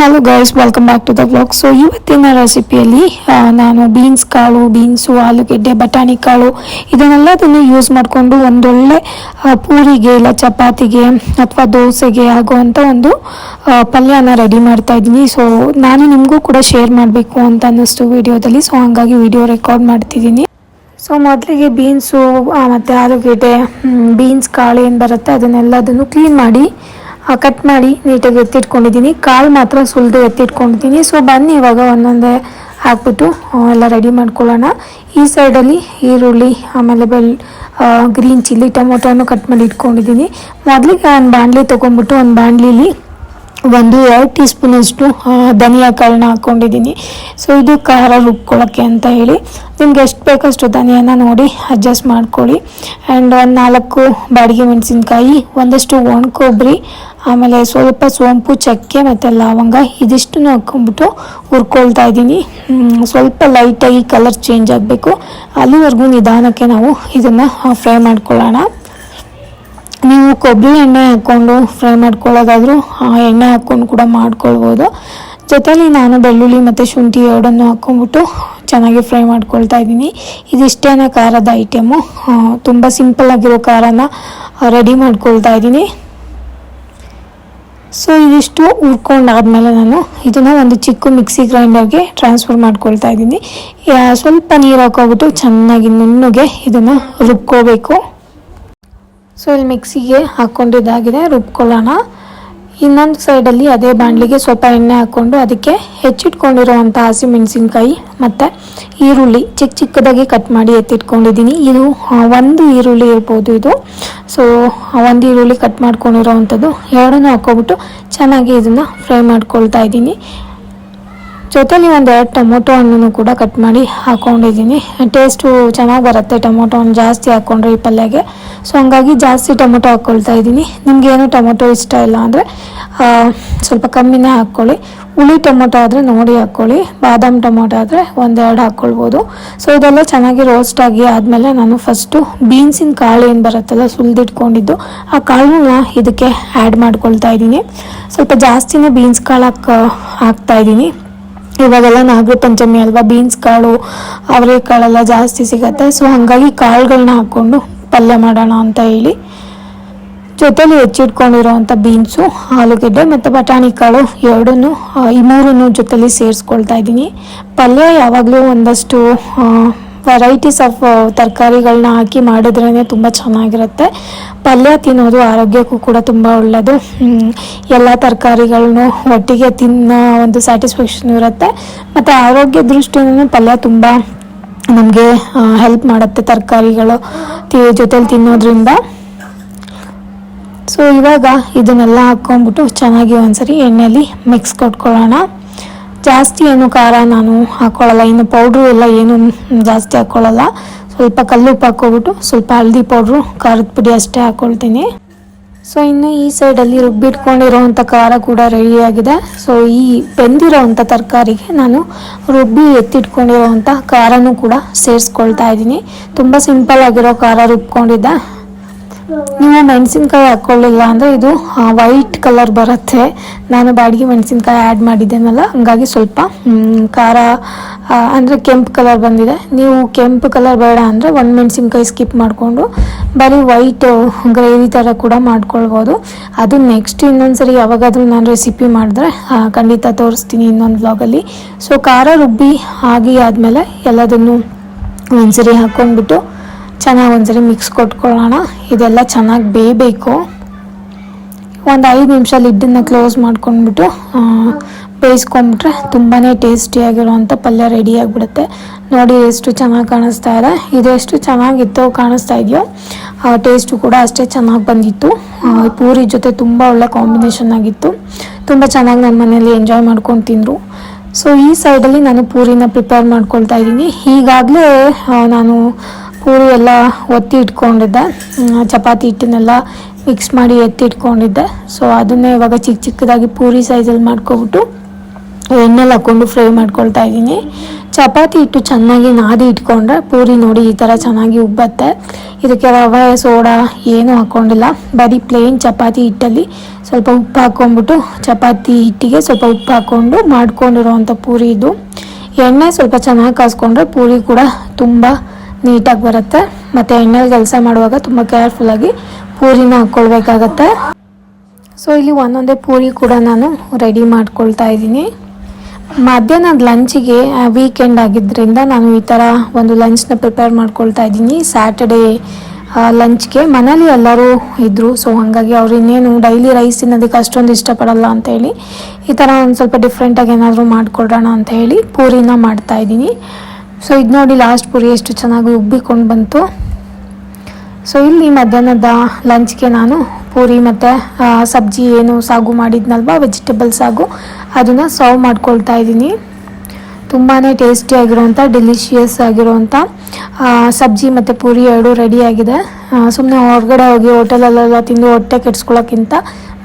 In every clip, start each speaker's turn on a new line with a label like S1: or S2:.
S1: Hello guys welcome back to the blog so ಇವತ್ತಿನ ರೆಸಿಪಿಯಲ್ಲಿ ನಾನು ಬೀನ್ಸ್ ಕಾಳು ಬೀನ್ಸು ಆಲೂಗೆಡ್ಡೆ ಬಟಾಣಿ ಕಾಳು, ಇದನ್ನೆಲ್ಲದನ್ನು ಯೂಸ್ ಮಾಡಿಕೊಂಡು ಒಂದೊಳ್ಳೆ ಪೂರಿಗೆ ಇಲ್ಲ ಚಪಾತಿಗೆ ಅಥವಾ ದೋಸೆಗೆ ಆಗುವಂಥ ಒಂದು ಪಲ್ಯನ ರೆಡಿ ಮಾಡ್ತಾ ಇದ್ದೀನಿ. ಸೊ ನಾನು ನಿಮಗೂ ಕೂಡ ಶೇರ್ ಮಾಡಬೇಕು ಅಂತ ಅನ್ನಿಸ್ತು ವಿಡಿಯೋದಲ್ಲಿ. ಸೊ ಹಾಗಾಗಿ ವಿಡಿಯೋ ರೆಕಾರ್ಡ್ ಮಾಡ್ತಿದ್ದೀನಿ. ಸೊ ಮೊದಲಿಗೆ ಬೀನ್ಸು ಮತ್ತು ಆಲೂಗೆಡ್ಡೆ ಬೀನ್ಸ್ ಕಾಳು ಏನು ಬರುತ್ತೆ ಅದನ್ನೆಲ್ಲದನ್ನು ಕ್ಲೀನ್ ಮಾಡಿ ಕಟ್ ಮಾಡಿ ನೀಟಾಗಿ ಎತ್ತಿಟ್ಕೊಂಡಿದ್ದೀನಿ. ಕಾಳು ಮಾತ್ರ ಸುಲಿದು ಎತ್ತಿಟ್ಕೊಂಡಿದ್ದೀನಿ. ಸೊ ಬನ್ನಿ ಇವಾಗ ಒಂದೊಂದೇ ಹಾಕ್ಬಿಟ್ಟು ಎಲ್ಲ ರೆಡಿ ಮಾಡ್ಕೊಳ್ಳೋಣ. ಈ ಸೈಡಲ್ಲಿ ಈರುಳ್ಳಿ, ಆಮೇಲೆ ಬೆಳ್ ಗ್ರೀನ್ ಚಿಲ್ಲಿ ಟೊಮೊಟೊನು ಕಟ್ ಮಾಡಿ ಇಟ್ಕೊಂಡಿದ್ದೀನಿ. ಮೊದಲಿಗೆ ಒಂದು ಬಾಣಲಿ ತೊಗೊಂಡ್ಬಿಟ್ಟು ಒಂದು ಬಾಣಲಿಲಿ ಒಂದು ಎರಡು ಟೀ ಸ್ಪೂನಷ್ಟು ಧನಿಯಾ ಕಾಳನ್ನ ಹಾಕ್ಕೊಂಡಿದ್ದೀನಿ ಸೊ ಇದು ಖಾರ ರುಬ್ಕೊಳ್ಳೋಕ್ಕೆ ಅಂತ ಹೇಳಿ. ನಿಮ್ಗೆ ಎಷ್ಟು ಬೇಕಷ್ಟು ಧನಿಯಾನ ನೋಡಿ ಅಡ್ಜಸ್ಟ್ ಮಾಡ್ಕೊಳ್ಳಿ. ಆ್ಯಂಡ್ ಒಂದು ನಾಲ್ಕು ಬಾಡಿಗೆ ಮೆಣಸಿನ್ಕಾಯಿ, ಒಂದಷ್ಟು ಒಣ ಕೊಬ್ಬರಿ, ಆಮೇಲೆ ಸ್ವಲ್ಪ ಸೋಂಪು, ಚಕ್ಕೆ ಮತ್ತು ಲವಂಗ, ಇದಿಷ್ಟನ್ನು ಹಾಕ್ಕೊಂಬಿಟ್ಟು ಹುರ್ಕೊಳ್ತಾ ಇದ್ದೀನಿ. ಸ್ವಲ್ಪ ಲೈಟಾಗಿ ಕಲರ್ ಚೇಂಜ್ ಆಗಬೇಕು. ಅಲ್ಲಿವರೆಗೂ ನಿಧಾನಕ್ಕೆ ನಾವು ಇದನ್ನು ಫ್ರೈ ಮಾಡ್ಕೊಳ್ಳೋಣ. ನೀವು ಕೊಬ್ಬರಿ ಎಣ್ಣೆ ಹಾಕ್ಕೊಂಡು ಫ್ರೈ ಮಾಡ್ಕೊಳ್ಳೋದಾದರೂ ಎಣ್ಣೆ ಹಾಕ್ಕೊಂಡು ಕೂಡ ಮಾಡ್ಕೊಳ್ಬೋದು. ಜೊತೆಲಿ ನಾನು ಬೆಳ್ಳುಳ್ಳಿ ಮತ್ತು ಶುಂಠಿ ಎರಡನ್ನು ಹಾಕ್ಕೊಂಬಿಟ್ಟು ಚೆನ್ನಾಗಿ ಫ್ರೈ ಮಾಡ್ಕೊಳ್ತಾ ಇದ್ದೀನಿ. ಇದಿಷ್ಟೇನ ಖಾರದ ಐಟಮು ತುಂಬ ಸಿಂಪಲ್ ಆಗಿರೋ ಖಾರನ ರೆಡಿ ಮಾಡ್ಕೊಳ್ತಾ ಇದ್ದೀನಿ. ಸೊ ಇದಿಷ್ಟು ಹುರ್ಕೊಂಡಾದ್ಮೇಲೆ ನಾನು ಇದನ್ನು ಒಂದು ಚಿಕ್ಕ ಮಿಕ್ಸಿ ಗ್ರೈಂಡರ್ಗೆ ಟ್ರಾನ್ಸ್ಫರ್ ಮಾಡ್ಕೊಳ್ತಾ ಇದ್ದೀನಿ. ಸ್ವಲ್ಪ ನೀರು ಹಾಕೋಬಿಟ್ಟು ಚೆನ್ನಾಗಿ ನುಣ್ಣಗೆ ಇದನ್ನು ರುಬ್ಕೋಬೇಕು. ಸೊ ಇಲ್ಲಿ ಮಿಕ್ಸಿಗೆ ಹಾಕ್ಕೊಂಡಿದ್ದಾಗಿದೆ ರುಬ್ಕೊಳ್ಳೋಣ. ಇನ್ನೊಂದು ಸೈಡಲ್ಲಿ ಅದೇ ಬಾಣಲಿಗೆ ಸ್ವಲ್ಪ ಎಣ್ಣೆ ಹಾಕ್ಕೊಂಡು ಅದಕ್ಕೆ ಹೆಚ್ಚಿಟ್ಕೊಂಡಿರುವಂಥ ಹಸಿಮೆಣಸಿನ್ಕಾಯಿ ಮತ್ತು ಈರುಳ್ಳಿ ಚಿಕ್ಕ ಚಿಕ್ಕದಾಗಿ ಕಟ್ ಮಾಡಿ ಎತ್ತಿಟ್ಕೊಂಡಿದ್ದೀನಿ. ಇದು ಒಂದು ಈರುಳ್ಳಿ ಇರ್ಬೋದು ಇದು. ಸೊ ಒಂದು ಈರುಳ್ಳಿ ಕಟ್ ಮಾಡ್ಕೊಂಡಿರೋವಂಥದ್ದು ಎರಡನ್ನೂ ಹಾಕ್ಕೊಬಿಟ್ಟು ಚೆನ್ನಾಗಿ ಇದನ್ನು ಫ್ರೈ ಮಾಡ್ಕೊಳ್ತಾ ಇದ್ದೀನಿ. ಜೊತೆಲಿ ಒಂದೆರಡು ಟೊಮೊಟೊ ಹಣ್ಣನ್ನು ಕೂಡ ಕಟ್ ಮಾಡಿ ಹಾಕೊಂಡಿದ್ದೀನಿ. ಟೇಸ್ಟು ಚೆನ್ನಾಗಿ ಬರುತ್ತೆ. ಟೊಮೊಟೊ ಹಣ್ಣು ಜಾಸ್ತಿ ಹಾಕ್ಕೊಂಡ್ರೆ ಈ ಪಲ್ಯಗೆ. ಸೊ ಹಂಗಾಗಿ ಜಾಸ್ತಿ ಟೊಮೊಟೊ ಹಾಕ್ಕೊಳ್ತಾ ಇದ್ದೀನಿ. ನಿಮಗೇನು ಟೊಮೊಟೊ ಇಷ್ಟ ಇಲ್ಲ ಅಂದರೆ ಸ್ವಲ್ಪ ಕಮ್ಮಿನೇ ಹಾಕ್ಕೊಳ್ಳಿ. ಹುಳಿ ಟೊಮೊಟೊ ಆದರೆ ನೋಡಿ ಹಾಕ್ಕೊಳ್ಳಿ. ಬಾದಾಮ್ ಟೊಮೊಟೊ ಆದರೆ ಒಂದೆರಡು ಹಾಕ್ಕೊಳ್ಬೋದು ಸೊ ಇದೆಲ್ಲ ಚೆನ್ನಾಗಿ ರೋಸ್ಟ್ ಆಗಿ ಆದಮೇಲೆ ನಾನು ಫಸ್ಟು ಬೀನ್ಸಿನ ಕಾಳು ಏನು ಬರುತ್ತಲ್ಲ, ಸುಲಿದಿಟ್ಕೊಂಡಿದ್ದು, ಆ ಕಾಳನ್ನ ಇದಕ್ಕೆ ಆ್ಯಡ್ ಮಾಡ್ಕೊಳ್ತಾ ಇದ್ದೀನಿ. ಸ್ವಲ್ಪ ಜಾಸ್ತಿನೇ ಬೀನ್ಸ್ ಕಾಳು ಹಾಕ್, ಹಾಕ್ತಾ ಇದ್ದೀನಿ. ಇವಾಗೆಲ್ಲ ನಾಗರ ಪಂಚಮಿ ಅಲ್ವಾ ಬೀನ್ಸ್ ಕಾಳು ಅವರೆಕಾಳೆಲ್ಲ ಜಾಸ್ತಿ ಸಿಗತ್ತೆ. ಸೊ ಹಾಗಾಗಿ ಕಾಳುಗಳನ್ನ ಹಾಕ್ಕೊಂಡು ಪಲ್ಯ ಮಾಡೋಣ ಅಂತ ಹೇಳಿ. ಜೊತೆಲಿ ಹೆಚ್ಚಿಟ್ಕೊಂಡಿರೋವಂಥ ಬೀನ್ಸು ಆಲೂಗೆಡ್ಡೆ ಮತ್ತು ಬಟಾಣಿ ಕಾಳು ಎರಡನ್ನೂ ಈ ಮೂರನ್ನು ಜೊತೆಲಿ ಸೇರಿಸ್ಕೊಳ್ತಾ ಇದ್ದೀನಿ. ಪಲ್ಯ ಯಾವಾಗಲೂ ಒಂದಷ್ಟು ವೆರೈಟೀಸ್ ಆಫ್ ತರಕಾರಿಗಳನ್ನ ಹಾಕಿ ಮಾಡಿದ್ರೇ ತುಂಬ ಚೆನ್ನಾಗಿರುತ್ತೆ. ಪಲ್ಯ ತಿನ್ನೋದು ಆರೋಗ್ಯಕ್ಕೂ ಕೂಡ ತುಂಬ ಒಳ್ಳೆಯದು ಎಲ್ಲ ತರಕಾರಿಗಳನ್ನು ಒಟ್ಟಿಗೆ ತಿನ್ನೋ ಒಂದು ಸ್ಯಾಟಿಸ್ಫ್ಯಾಕ್ಷನ್ ಇರುತ್ತೆ. ಮತ್ತು ಆರೋಗ್ಯ ದೃಷ್ಟಿಯಿಂದ ಪಲ್ಯ ತುಂಬ ನಮಗೆ ಹೆಲ್ಪ್ ಮಾಡುತ್ತೆ ತರಕಾರಿಗಳು ಜೊತೇಲಿ ಜೊತೆಲಿ ತಿನ್ನೋದ್ರಿಂದ. ಸೊ ಇವಾಗ ಇದನ್ನೆಲ್ಲ ಹಾಕ್ಕೊಂಡ್ಬಿಟ್ಟು ಚೆನ್ನಾಗಿ ಒಂದ್ಸರಿ ಎಣ್ಣೆಯಲ್ಲಿ ಮಿಕ್ಸ್ ಕೊಟ್ಕೊಳ್ಳೋಣ. ಜಾಸ್ತಿ ಏನು ಖಾರ ನಾನು ಹಾಕ್ಕೊಳ್ಳಲ್ಲ ಇನ್ನು ಪೌಡ್ರು ಎಲ್ಲ ಏನು ಜಾಸ್ತಿ ಹಾಕ್ಕೊಳ್ಳಲ್ಲ ಸ್ವಲ್ಪ ಕಲ್ಲುಪ್ಪು ಹಾಕ್ಕೊಬಿಟ್ಟು ಸ್ವಲ್ಪ ಹಳದಿ ಪೌಡ್ರು ಖಾರದ ಪುಡಿ ಅಷ್ಟೇ ಹಾಕ್ಕೊಳ್ತೀನಿ ಸೊ ಇನ್ನು ಈ ಸೈಡಲ್ಲಿ ರುಬ್ಬಿಟ್ಕೊಂಡಿರೋವಂಥ ಖಾರ ಕೂಡ ರೆಡಿಯಾಗಿದೆ ಸೊ ಈ ಬೆಂದಿರೋವಂಥ ತರಕಾರಿಗೆ ನಾನು ರುಬ್ಬಿ ಎತ್ತಿಟ್ಕೊಂಡಿರೋವಂಥ ಖಾರನೂ ಕೂಡ ಸೇರಿಸ್ಕೊಳ್ತಾ ಇದ್ದೀನಿ. ತುಂಬ ಸಿಂಪಲ್ ಆಗಿರೋ ಖಾರ ರುಬ್ಕೊಂಡಿದ್ದೆ. ನೀವು ಮೆಣಸಿನ್ಕಾಯಿ ಹಾಕ್ಕೊಳ್ಳಿಲ್ಲ ಅಂದರೆ ಇದು ವೈಟ್ ಕಲರ್ ಬರುತ್ತೆ. ನಾನು ಬಾಡಿಗೆ ಮೆಣಸಿನ್ಕಾಯಿ ಆ್ಯಡ್ ಮಾಡಿದ್ದೇನಲ್ಲ, ಹಂಗಾಗಿ ಸ್ವಲ್ಪ ಖಾರ ಅಂದರೆ ಕೆಂಪು ಕಲರ್ ಬಂದಿದೆ. ನೀವು ಕೆಂಪು ಕಲರ್ ಬೇಡ ಅಂದರೆ ಒಂದು ಮೆಣಸಿನ್ಕಾಯಿ ಸ್ಕಿಪ್ ಮಾಡಿಕೊಂಡು, ಬರೀ ವೈಟ್ ಗ್ರೇವಿ ಥರ ಕೂಡ ಮಾಡ್ಕೊಳ್ಬೋದು. ಅದು ನೆಕ್ಸ್ಟ್ ಇನ್ನೊಂದು ಸರಿ ಯಾವಾಗಾದರೂ ನಾನು ರೆಸಿಪಿ ಮಾಡಿದ್ರೆ ಖಂಡಿತ ತೋರಿಸ್ತೀನಿ ಇನ್ನೊಂದು ಬ್ಲಾಗಲ್ಲಿ ಸೊ ಖಾರ ರುಬ್ಬಿ ಆಗಿ ಆದಮೇಲೆ ಎಲ್ಲದನ್ನು ಒಂದ್ಸರಿ ಹಾಕ್ಕೊಂಡ್ಬಿಟ್ಟು ಚೆನ್ನಾಗಿ ಒಂದ್ಸರಿ ಮಿಕ್ಸ್ ಕೊಟ್ಕೊಳ್ಳೋಣ. ಇದೆಲ್ಲ ಚೆನ್ನಾಗಿ ಬೇಯಬೇಕು. ಒಂದು ಐದು ನಿಮಿಷ ಲಿಡ್ಡನ್ನು ಕ್ಲೋಸ್ ಮಾಡ್ಕೊಂಡ್ಬಿಟ್ಟು ಬೇಯಿಸ್ಕೊಂಬಿಟ್ರೆ ತುಂಬಾ ಟೇಸ್ಟಿಯಾಗಿರುವಂಥ ಪಲ್ಯ ರೆಡಿ ಆಗಿಬಿಡುತ್ತೆ. ನೋಡಿ ಎಷ್ಟು ಚೆನ್ನಾಗಿ ಕಾಣಿಸ್ತಾ ಇದೆ. ಇದೆಷ್ಟು ಚೆನ್ನಾಗಿತ್ತು ಕಾಣಿಸ್ತಾ ಇದೆಯೋ ಟೇಸ್ಟು ಕೂಡ ಅಷ್ಟೇ ಚೆನ್ನಾಗಿ ಬಂದಿತ್ತು. ಪೂರಿ ಜೊತೆ ತುಂಬ ಒಳ್ಳೆ ಕಾಂಬಿನೇಷನ್ ಆಗಿತ್ತು. ತುಂಬ ಚೆನ್ನಾಗಿ ನನ್ನ ಮನೆಯಲ್ಲಿ ಎಂಜಾಯ್ ಮಾಡ್ಕೊಂಡು ತಿಂದರು. ಸೊ ಈ ಸೈಡಲ್ಲಿ ನಾನು ಪೂರಿನ ಪ್ರಿಪೇರ್ ಮಾಡ್ಕೊಳ್ತಾ ಇದ್ದೀನಿ. ಈಗಾಗಲೇ ನಾನು ಪೂರಿ ಎಲ್ಲ ಒತ್ತಿ ಇಟ್ಕೊಂಡಿದ್ದೆ. ಚಪಾತಿ ಹಿಟ್ಟನ್ನೆಲ್ಲ ಮಿಕ್ಸ್ ಮಾಡಿ ಎತ್ತಿ ಇಟ್ಕೊಂಡಿದ್ದೆ. ಸೊ ಅದನ್ನೇ ಇವಾಗ ಚಿಕ್ಕ ಚಿಕ್ಕದಾಗಿ ಪೂರಿ ಸೈಜಲ್ಲಿ ಮಾಡ್ಕೊಬಿಟ್ಟು ಎಣ್ಣೆಲಿ ಹಾಕ್ಕೊಂಡು ಫ್ರೈ ಮಾಡ್ಕೊಳ್ತಾ ಇದ್ದೀನಿ. ಚಪಾತಿ ಹಿಟ್ಟು ಚೆನ್ನಾಗಿ ನಾದಿ ಇಟ್ಕೊಂಡ್ರೆ ಪೂರಿ ನೋಡಿ ಈ ಥರ ಚೆನ್ನಾಗಿ ಉಬ್ಬತ್ತೆ. ಇದಕ್ಕೆ ರವೆ, ಸೋಡಾ ಏನೂ ಹಾಕ್ಕೊಂಡಿಲ್ಲ. ಬರೀ ಪ್ಲೇನ್ ಚಪಾತಿ ಹಿಟ್ಟಲ್ಲಿ ಸ್ವಲ್ಪ ಉಪ್ಪು ಹಾಕ್ಕೊಂಡ್ಬಿಟ್ಟು ಚಪಾತಿ ಹಿಟ್ಟಿಗೆ ಸ್ವಲ್ಪ ಉಪ್ಪು ಹಾಕ್ಕೊಂಡು ಮಾಡ್ಕೊಂಡಿರೋವಂಥ ಪೂರಿ ಇದು. ಎಣ್ಣೆ ಸ್ವಲ್ಪ ಚೆನ್ನಾಗಿ ಕಾಸ್ಕೊಂಡ್ರೆ ಪೂರಿ ಕೂಡ ತುಂಬ ನೀಟಾಗಿ ಬರುತ್ತೆ. ಮತ್ತು ಎಣ್ಣೆಲಿ ಕೆಲಸ ಮಾಡುವಾಗ ತುಂಬ ಕೇರ್ಫುಲ್ಲಾಗಿ ಪೂರಿನ ಹಾಕ್ಕೊಳ್ಬೇಕಾಗತ್ತೆ. ಸೊ ಇಲ್ಲಿ ಒಂದೊಂದೇ ಪೂರಿ ಕೂಡ ನಾನು ರೆಡಿ ಮಾಡ್ಕೊಳ್ತಾ ಇದ್ದೀನಿ. ಮಧ್ಯಾಹ್ನದ ಲಂಚಿಗೆ ವೀಕೆಂಡ್ ಆಗಿದ್ದರಿಂದ ನಾನು ಈ ಥರ ಒಂದು ಲಂಚ್ನ ಪ್ರಿಪೇರ್ ಮಾಡ್ಕೊಳ್ತಾ ಇದ್ದೀನಿ. ಸ್ಯಾಟರ್ಡೇ ಲಂಚ್ಗೆ ಮನೇಲಿ ಎಲ್ಲರೂ ಇದ್ದರು ಸೊ ಹಾಗಾಗಿ ಅವ್ರು ಇನ್ನೇನು ಡೈಲಿ ರೈಸ್ ತಿನ್ನೋದಕ್ಕೆ ಅಷ್ಟೊಂದು ಇಷ್ಟಪಡಲ್ಲ ಅಂತೇಳಿ ಈ ಥರ ಒಂದು ಸ್ವಲ್ಪ ಡಿಫ್ರೆಂಟಾಗಿ ಏನಾದರೂ ಮಾಡಿಕೊಡೋಣ ಅಂತ ಹೇಳಿ ಪೂರಿನ ಮಾಡ್ತಾ ಇದ್ದೀನಿ. ಸೊ ಇದು ನೋಡಿ ಲಾಸ್ಟ್ ಪೂರಿ ಎಷ್ಟು ಚೆನ್ನಾಗಿ ಉಬ್ಬಿಕೊಂಡು ಬಂತು. ಸೊ ಇಲ್ಲಿ ಮಧ್ಯಾಹ್ನದ ಲಂಚ್ಗೆ ನಾನು ಪೂರಿ ಮತ್ತು ಸಬ್ಜಿ ಏನು ಸಾಗು ಮಾಡಿದ್ನಲ್ವ ವೆಜಿಟೇಬಲ್ ಸಾಗು, ಅದನ್ನು ಸರ್ವ್ ಮಾಡ್ಕೊಳ್ತಾ ಇದ್ದೀನಿ. ತುಂಬಾ ಟೇಸ್ಟಿಯಾಗಿರೋವಂಥ ಡೆಲಿಷಿಯಸ್ ಆಗಿರೋವಂಥ ಸಬ್ಜಿ ಮತ್ತು ಪೂರಿ ಎರಡು ರೆಡಿಯಾಗಿದೆ ಸುಮ್ಮನೆ ಹೊರಗಡೆ ಹೋಗಿ ಹೋಟೆಲಲ್ಲೆಲ್ಲ ತಿಂದು ಹೊಟ್ಟೆ ಕೆಡ್ಸ್ಕೊಳ್ಳೋಕ್ಕಿಂತ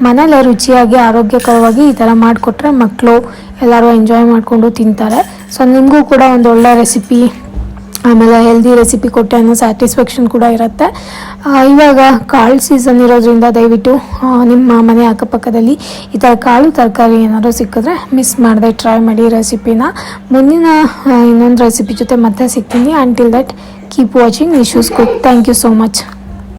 S1: ಮನೇಲೆ ರುಚಿಯಾಗಿ, ಆರೋಗ್ಯಕರವಾಗಿ ಈ ಥರ ಮಾಡಿಕೊಟ್ರೆ ಮಕ್ಕಳು ಎಲ್ಲರೂ ಎಂಜಾಯ್ ಮಾಡಿಕೊಂಡು ತಿಂತಾರೆ. ಸೊ ನಿಮಗೂ ಕೂಡ ಒಂದು ಒಳ್ಳೆ ರೆಸಿಪಿ ಆಮೇಲೆ ಹೆಲ್ದಿ ರೆಸಿಪಿ ಕೊಟ್ಟೆ ಅನ್ನೋ ಸ್ಯಾಟಿಸ್ಫ್ಯಾಕ್ಷನ್ ಕೂಡ ಇರುತ್ತೆ. ಇವಾಗ ಕಾಳು ಸೀಸನ್ ಇರೋದ್ರಿಂದ ದಯವಿಟ್ಟು ನಿಮ್ಮ ಮನೆ ಅಕ್ಕಪಕ್ಕದಲ್ಲಿ ಈ ಥರ ಕಾಳು ತರಕಾರಿ ಏನಾದರೂ ಸಿಕ್ಕಿದ್ರೆ ಮಿಸ್ ಮಾಡದೆ ಟ್ರೈ ಮಾಡಿ ರೆಸಿಪಿನ ಮುಂದಿನ ಇನ್ನೊಂದು ರೆಸಿಪಿ ಜೊತೆ ಮತ್ತೆ ಸಿಗ್ತೀನಿ. Until that keep watching issues cook thank you so much